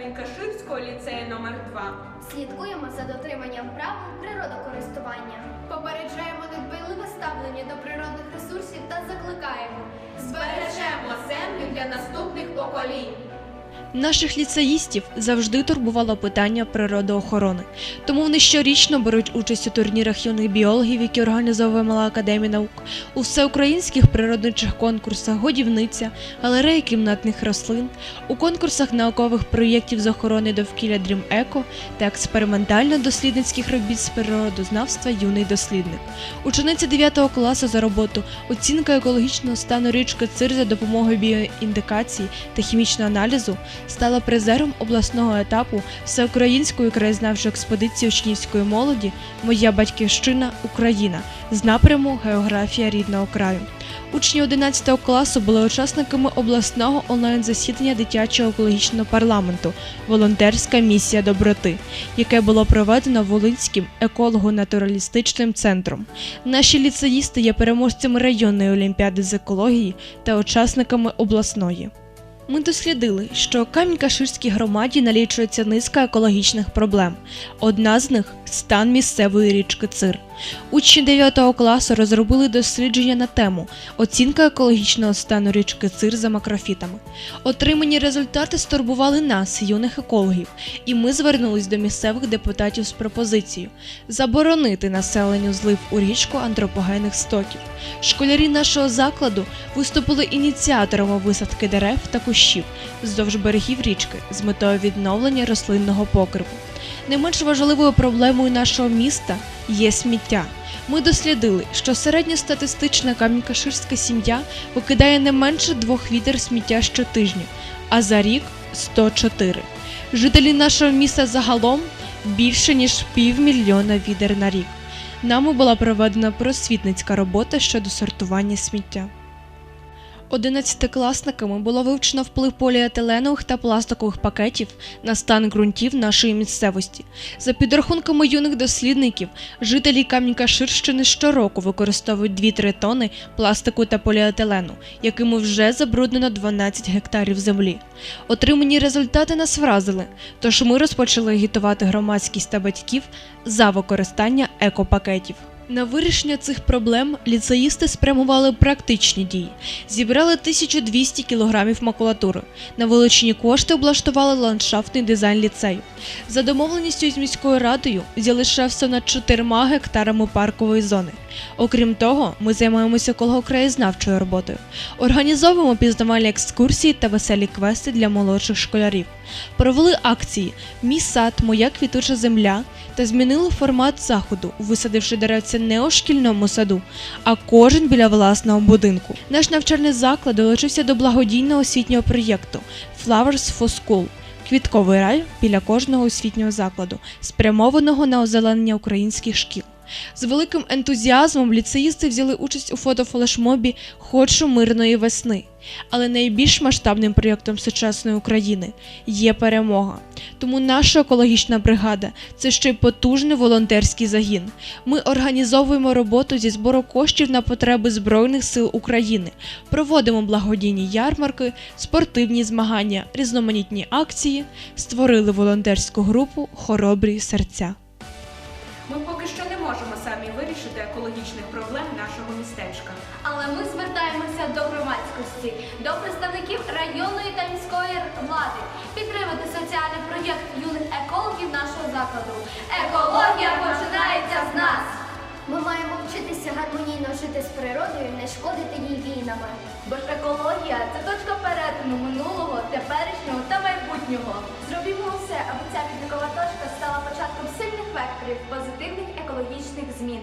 Кам'янка-Ширського ліцею номер 2 Слідкуємо за дотриманням правил природокористування. Попереджаємо недбайливе ставлення до природних ресурсів та закликаємо. Збережемо землю для наступних поколінь. Наших ліцеїстів завжди турбувало питання природоохорони, тому вони щорічно беруть участь у турнірах юних біологів, які організовує Мала Академія наук, у всеукраїнських природничих конкурсах годівниця, галереї кімнатних рослин, у конкурсах наукових проєктів з охорони довкілля Дрім Еко та експериментально-дослідницьких робіт з природознавства Юний дослідник. Учениця 9 класу за роботу оцінка екологічного стану річки Цир за допомогою біоіндикації та хімічного аналізу стала призером обласного етапу всеукраїнської краєзнавчої експедиції учнівської молоді Моя батьківщина Україна з напряму Географія рідного краю. Учні 11 класу були учасниками обласного онлайн-засідання дитячого екологічного парламенту Волонтерська місія доброти, яке було проведено Волинським еколого-натуралістичним центром. Наші ліцеїсти є переможцями районної олімпіади з екології та учасниками обласної. Ми дослідили, що Камінь-Каширській громаді налічується низка екологічних проблем. Одна з них стан місцевої річки Цир. Учні 9 класу розробили дослідження на тему оцінка екологічного стану річки Цир за макрофітами. Отримані результати стурбували нас, юних екологів, і ми звернулись до місцевих депутатів з пропозицією заборонити населенню злив у річку антропогенних стоків. Школярі нашого закладу виступили ініціаторами висадки дерев та кущів вздовж берегів річки з метою відновлення рослинного покриву. Не менш важливою проблемою нашого міста є сміття. Ми дослідили, що середньостатистична камінькаширська сім'я викидає не менше двох відер сміття щотижня, а за рік 104. Жителі нашого міста загалом більше ніж півмільйона відер на рік. Нами була проведена просвітницька робота щодо сортування сміття. Одинадцятикласниками було вивчено вплив поліетиленових та пластикових пакетів на стан ґрунтів нашої місцевості. За підрахунками юних дослідників, жителі Кам'янка-Ширщини щороку використовують 2-3 тони пластику та поліетилену, якими вже забруднено 12 гектарів землі. Отримані результати нас вразили, тож ми розпочали агітувати громадськість та батьків за використання екопакетів. На вирішення цих проблем ліцеїсти спрямували практичні дії. Зібрали 1200 кілограмів макулатури. На вилучені кошти облаштували ландшафтний дизайн ліцею. За домовленістю з міською радою взяли шефство над 4 гектарами паркової зони. Окрім того, ми займаємося кологокраєзнавчою роботою. Організовуємо пізнавальні екскурсії та веселі квести для молодших школярів. Провели акції Мій сад, моя квітуча земля та змінили формат заходу, висадивши деревця не у шкільному саду, а кожен біля власного будинку. Наш навчальний заклад долучився до благодійного освітнього проєкту Flowers for School. Квітковий рай біля кожного освітнього закладу, спрямованого на озеленення українських шкіл. З великим ентузіазмом ліцеїсти взяли участь у фотофлешмобі Хочу мирної весни. Але найбільш масштабним проєктом сучасної України є перемога. Тому наша екологічна бригада це ще й потужний волонтерський загін. Ми організовуємо роботу зі збору коштів на потреби Збройних сил України, проводимо благодійні ярмарки, спортивні змагання, різноманітні акції, створили волонтерську групу Хоробрі серця. Екологічних проблем нашого містечка. Але ми звертаємося до громадськості, до представників районної та міської влади підтримати соціальний проєкт юних екологів нашого закладу. Екологія починається з нас. Ми маємо вчитися гармонійно жити з природою, не шкодити їй війнами. Бо ж екологія це точка перетину минулого, теперішнього та майбутнього. Зробімо все, аби ця відлікова точка стала початком сильних векторів позитивних екологічних змін.